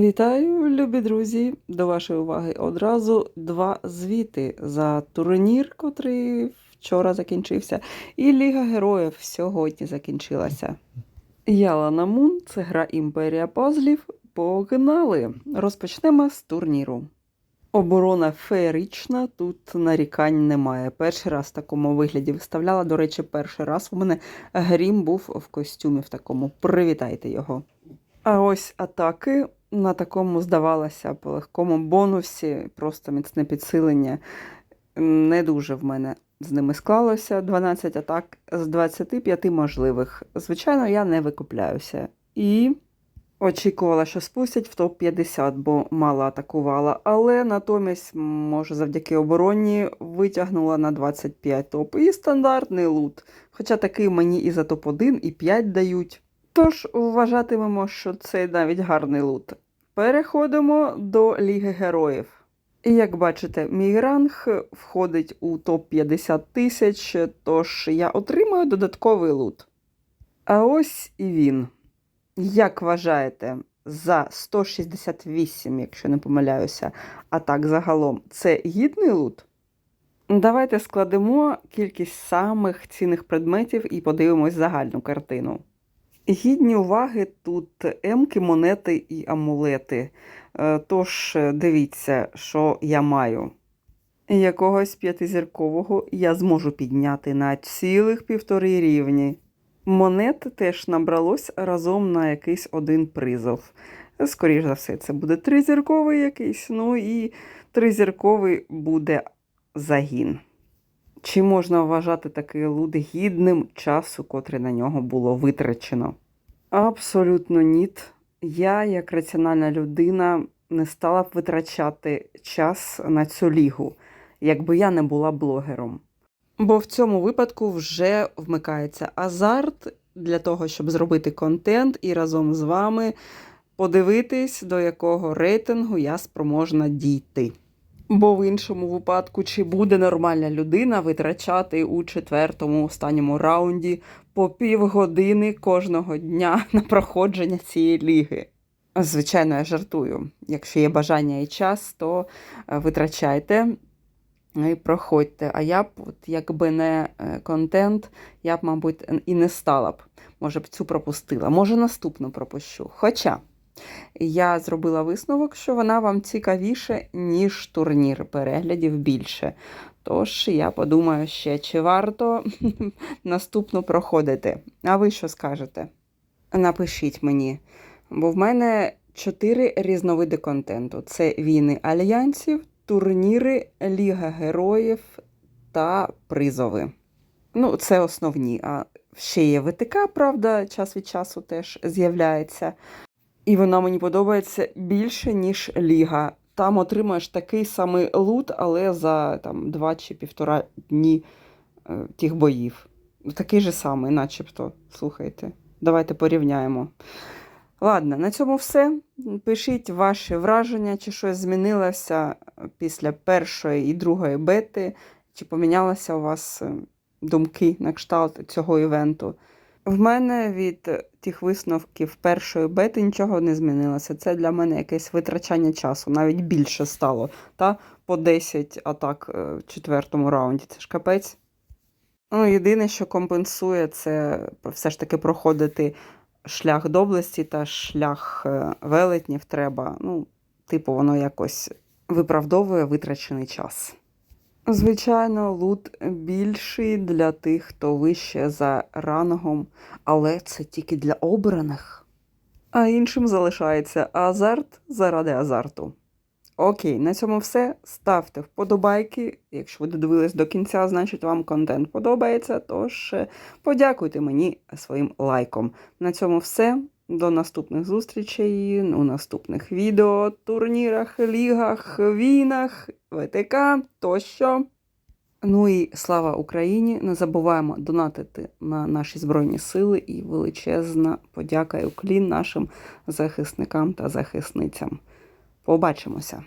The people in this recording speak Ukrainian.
Вітаю, любі друзі! До вашої уваги одразу два звіти за турнір, котрий вчора закінчився, і Ліга Героїв сьогодні закінчилася. Яла Намун це гра Імперія Пазлів. Погнали! Розпочнемо з турніру. Оборона феєрична, тут нарікань немає. Перший раз в такому вигляді виставляла. До речі, перший раз у мене грім був в костюмі в такому. Привітайте його. А ось атаки на такому, здавалося б, легкому бонусі, просто міцне підсилення. Не дуже в мене з ними склалося 12 атак з 25 можливих. Звичайно, я не викупляюся. І очікувала, що спустять в топ-50, бо мало атакувала. Але натомість, може, завдяки обороні витягнула на 25 топ. І стандартний лут. Хоча такий мені і за топ-1, і 5 дають. Тож вважатимемо, що це навіть гарний лут. Переходимо до Ліги Героїв. І як бачите, мій ранг входить у топ-50 тисяч, тож я отримую додатковий лут. А ось і він. Як вважаєте, за 168, якщо не помиляюся, а так загалом, це гідний лут? Давайте складемо кількість самих цінних предметів і подивимось загальну картину. Гідні уваги тут емки, монети і амулети. Е, Тож дивіться, що я маю. Якогось п'ятизіркового я зможу підняти на цілих півтори рівні. Монет теж набралось разом на якийсь один призов. Скоріше за все, це буде тризірковий якийсь, ну і тризірковий буде загін. Чи можна вважати такий лут гідним часу, котрий на нього було витрачено? Абсолютно ні. Я, як раціональна людина, не стала б витрачати час на цю лігу, якби я не була блогером. Бо в цьому випадку вже вмикається азарт для того, щоб зробити контент і разом з вами подивитись, до якого рейтингу я спроможна дійти. Бо в іншому випадку, чи буде нормальна людина витрачати у четвертому останньому раунді по півгодини кожного дня на проходження цієї ліги? Звичайно, я жартую. Якщо є бажання і час, то е, витрачайте і проходьте. А я б, от, якби не е, контент, я б, мабуть, і не стала б. Може б цю пропустила. Може, наступну пропущу. Хоча. Я зробила висновок, що вона вам цікавіше, ніж турнір переглядів більше. Тож я подумаю ще, чи варто наступну проходити. А ви що скажете? Напишіть мені, бо в мене чотири різновиди контенту: це війни альянсів, турніри, Ліга Героїв та призови. Ну, це основні. А ще є ВТК, правда, час від часу теж з'являється. І вона мені подобається більше, ніж Ліга. Там отримаєш такий самий лут, але за там, два чи півтора дні е, тих боїв. Такий же самий, начебто. Слухайте. Давайте порівняємо. Ладно, на цьому все. Пишіть ваші враження, чи щось змінилося після першої і другої бети, чи помінялися у вас е, думки на кшталт цього івенту. В мене від тих висновків першої бети нічого не змінилося. Це для мене якесь витрачання часу, навіть більше стало. Та по 10 атак е, в четвертому раунді. Це ж капець. Ну, єдине, що компенсує, це все ж таки проходити шлях доблесті та шлях е, велетнів треба. Ну, типу, воно якось виправдовує витрачений час. Звичайно, лут більший для тих, хто вище за рангом, але це тільки для обраних. А іншим залишається азарт заради азарту. Окей, на цьому все. Ставте вподобайки. Якщо ви додивились до кінця, значить вам контент подобається. Тож е, подякуйте мені своїм лайком. На цьому все. До наступних зустрічей у наступних відео, турнірах, лігах, війнах, ВТК тощо. Ну і слава Україні! Не забуваємо донатити на наші Збройні Сили і величезна подяка і уклін нашим захисникам та захисницям. Побачимося!